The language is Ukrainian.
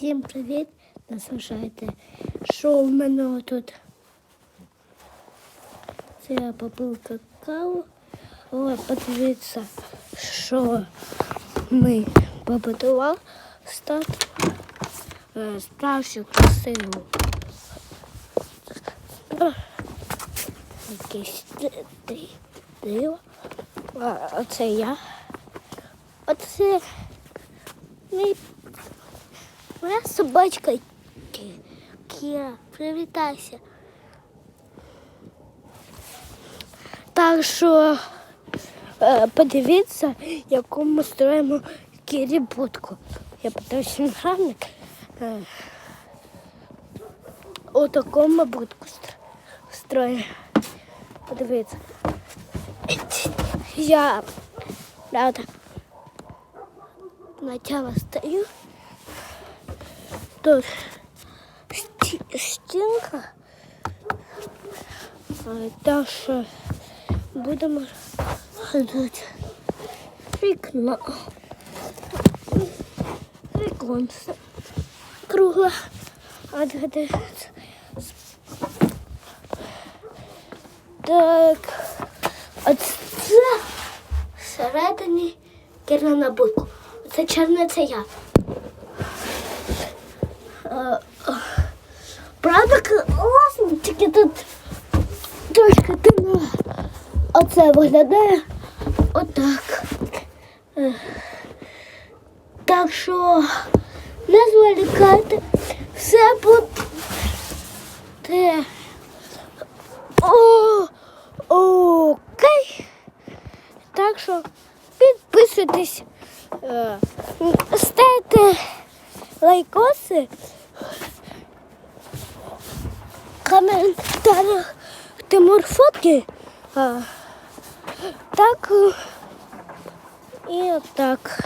Всім привіт! Наслушайте, що в мене тут. Це я попив какао. О, подивіться, що ми побудували статую е, справжню красиву. Ди- диво. Оце я. Оце мій Моя собачка Кіра, привітайся. Так що е, подивіться, яку ми строїмо Кірі будку. Я питаюся механик. Е, у такому будку стр- строїмо. Подивіться. Я правда начало стою. Тут сті- стінка. Так що будемо ходити. Вікно. Віконце. Кругле. Де Так. А це всередині кірна будку. Це чорне, це я. Правда, класно, тільки тут трошки темно. Оце виглядає отак. Е, Так що не зволікайте, все буде. О, окей. Так що підписуйтесь, е, ставте лайкоси коментарях Тимур фотки. А, так і отак.